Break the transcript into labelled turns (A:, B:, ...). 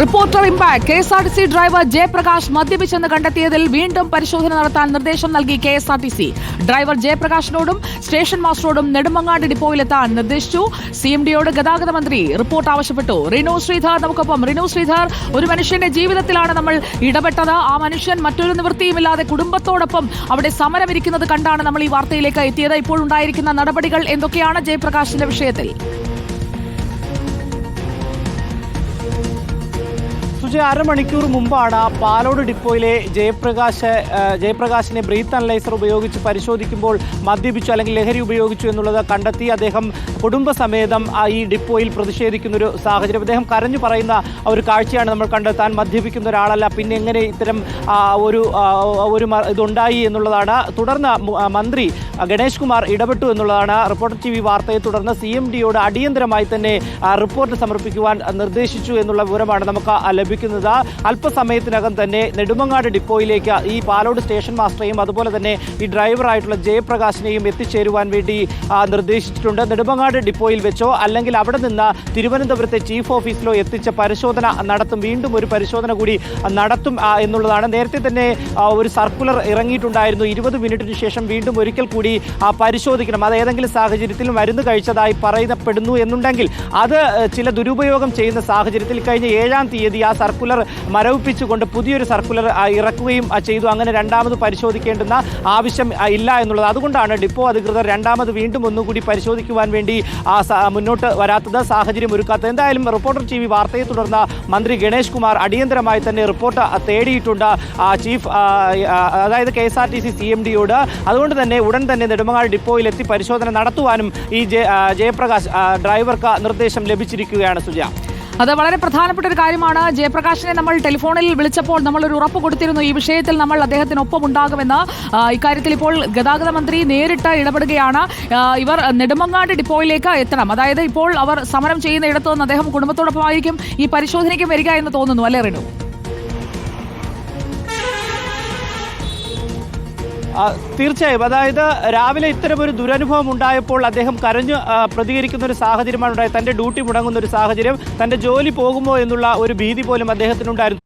A: Reporter impact K S R T C driver Jayaprakash മദ്യപിച്ചെന്ന് കണ്ടെത്തിയതിൽ വീണ്ടും പരിശോധന നടത്താൻ നിർദ്ദേശം നൽകി K S R T C. Driver ജയപ്രകാശിനോടും station മാസ്റ്ററോടും നെടുമങ്ങാട് ഡിപ്പോയിലെത്താൻ നിർദ്ദേശിച്ചു. സി എം ഡിയോട് ഗതാഗത മന്ത്രി റിപ്പോർട്ട് ആവശ്യപ്പെട്ടു. റിനു ശ്രീധർ നമുക്കൊപ്പം. റിനു ശ്രീധർ ഒരു മനുഷ്യന്റെ ജീവിതത്തിലാണ് നമ്മൾ ഇടപെട്ടത്. ആ മനുഷ്യൻ മറ്റൊരു നിവൃത്തിയുമില്ലാതെ കുടുംബത്തോടൊപ്പം അവിടെ സമരമിരിക്കുന്നത് കണ്ടാണ് നമ്മൾ ഈ വാർത്തയിലേക്ക് എത്തിയത്. ഇപ്പോഴുണ്ടായിരിക്കുന്ന നടപടികൾ എന്തൊക്കെയാണ് ജയപ്രകാശിന്റെ വിഷയത്തിൽ?
B: സുജയ അരമണിക്കൂർ മുമ്പാണ് പാലോട് ഡിപ്പോയിലെ ജയപ്രകാശ് ജയപ്രകാശിനെ ബ്രീത്ത് അനലൈസർ ഉപയോഗിച്ച് പരിശോധിക്കുമ്പോൾ മദ്യപിച്ചു അല്ലെങ്കിൽ ലഹരി ഉപയോഗിച്ചു എന്നുള്ളത് കണ്ടെത്തി അദ്ദേഹം കുടുംബസമേതം ഈ ഡിപ്പോയിൽ പ്രതിഷേധിക്കുന്ന ഒരു സാഹചര്യം. അദ്ദേഹം കരഞ്ഞു പറയുന്ന ഒരു കാഴ്ചയാണ് നമ്മൾ കണ്ടത് താൻ മദ്യപിക്കുന്ന ഒരാളല്ല പിന്നെ എങ്ങനെ ഇത്തരം ഒരു ഒരു ഇതുണ്ടായി എന്നുള്ളതാണ്. തുടർന്ന് മന്ത്രി ഗണേഷ് കുമാർ ഇടപെട്ടു എന്നുള്ളതാണ് റിപ്പോർട്ടർ ടി വി വാർത്തയെ തുടർന്ന് സി എം ഡിയോട് അടിയന്തരമായി തന്നെ റിപ്പോർട്ട് സമർപ്പിക്കുവാൻ നിർദ്ദേശിച്ചു എന്നുള്ള വിവരമാണ് നമുക്ക് ആ ലഭിക്കുന്നത് അല്പസമയത്തിനകം തന്നെ നെടുമങ്ങാട് ഡിപ്പോയിലേക്ക് ഈ പാലോട് സ്റ്റേഷൻ മാസ്റ്ററെയും അതുപോലെ തന്നെ ഈ ഡ്രൈവറായിട്ടുള്ള ജയപ്രകാശിനെയും എത്തിച്ചേരുവാൻ വേണ്ടി നിർദ്ദേശിച്ചിട്ടുണ്ട്. നെടുമങ്ങാട് ഡിപ്പോയിൽ വെച്ചോ അല്ലെങ്കിൽ അവിടെ നിന്ന് തിരുവനന്തപുരത്തെ ചീഫ് ഓഫീസിലോ എത്തിച്ച പരിശോധന നടത്തും. വീണ്ടും ഒരു പരിശോധന കൂടി നടത്തും എന്നുള്ളതാണ്. നേരത്തെ തന്നെ ഒരു സർക്കുലർ ഇറങ്ങിയിട്ടുണ്ടായിരുന്നു. ഇരുപത് മിനിറ്റിന് ശേഷം വീണ്ടും ഒരിക്കൽ കൂടി പരിശോധിക്കണം. അത് ഏതെങ്കിലും സാഹചര്യത്തിൽ മരുന്ന് കഴിച്ചതായി പറയപ്പെടുന്നു എന്നുണ്ടെങ്കിൽ അത് ചില ദുരുപയോഗം ചെയ്യുന്ന സാഹചര്യത്തിൽ കഴിഞ്ഞ ഏഴാം തീയതി ആ സർക്കുലർ മരവിപ്പിച്ചുകൊണ്ട് പുതിയൊരു സർക്കുലർ ഇറക്കുകയും ചെയ്തു. അങ്ങനെ രണ്ടാമത് പരിശോധിക്കേണ്ടുന്ന ആവശ്യം ഇല്ല എന്നുള്ളത്. അതുകൊണ്ടാണ് ഡിപ്പോ അധികൃതർ രണ്ടാമത് വീണ്ടും ഒന്നുകൂടി പരിശോധിക്കുവാൻ വേണ്ടി മുന്നോട്ട് വരാത്തത് സാഹചര്യം ഒരുക്കാത്തത്. എന്തായാലും റിപ്പോർട്ടർ ടി വി വാർത്തയെ തുടർന്ന് മന്ത്രി ഗണേഷ് കുമാർ അടിയന്തരമായി തന്നെ റിപ്പോർട്ട് തേടിയിട്ടുണ്ട് ചീഫ് അതായത് K S R T C C M ഡിയോട്. അതുകൊണ്ട് തന്നെ ഉടൻ തന്നെ നെടുമങ്ങാട് ഡിപ്പോയിൽ എത്തി പരിശോധന നടത്തുവാനും ഈ ജയ- ജയപ്രകാശ് ഡ്രൈവർക്ക് നിർദ്ദേശം ലഭിച്ചിരിക്കുകയാണ് സുജ.
A: അത് വളരെ പ്രധാനപ്പെട്ട ഒരു കാര്യമാണ്. ജയപ്രകാശിനെ നമ്മൾ ടെലിഫോണിൽ വിളിച്ചപ്പോൾ നമ്മൾ ഒരു ഉറപ്പ് കൊടുത്തിരുന്നു. ഈ വിഷയത്തിൽ നമ്മൾ അദ്ദേഹത്തിനൊപ്പം ഉണ്ടാകുമെന്ന് ഇക്കാര്യത്തിൽ ഇപ്പോൾ ഗതാഗത മന്ത്രി നേരിട്ട് ഇടപെടുകയാണ്. ഇവർ നെടുമങ്ങാട് ഡിപ്പോയിലേക്ക് എത്തണം. അതായത് ഇപ്പോൾ അവർ സമരം ചെയ്യുന്ന ഇടത്തു നിന്ന് അദ്ദേഹം കുടുംബത്തോടൊപ്പമായിരിക്കും ഈ പരിശോധനയ്ക്ക് വരിക എന്ന് തോന്നുന്നു. അല്ലേ റിനു
B: തീർച്ചയായും. അതായത് രാവിലെ ഇത്തരം ഒരു ദുരനുഭവം ഉണ്ടായപ്പോൾ അദ്ദേഹം കരഞ്ഞ് പ്രതികരിക്കുന്ന ഒരു സാഹചര്യമാണ് ഉണ്ടായത് തന്റെ ഡ്യൂട്ടി മുടങ്ങുന്ന ഒരു സാഹചര്യം തന്റെ ജോലി പോകുമോ എന്നുള്ള ഒരു ഭീതി പോലും അദ്ദേഹത്തിനുണ്ടായിരുന്നു.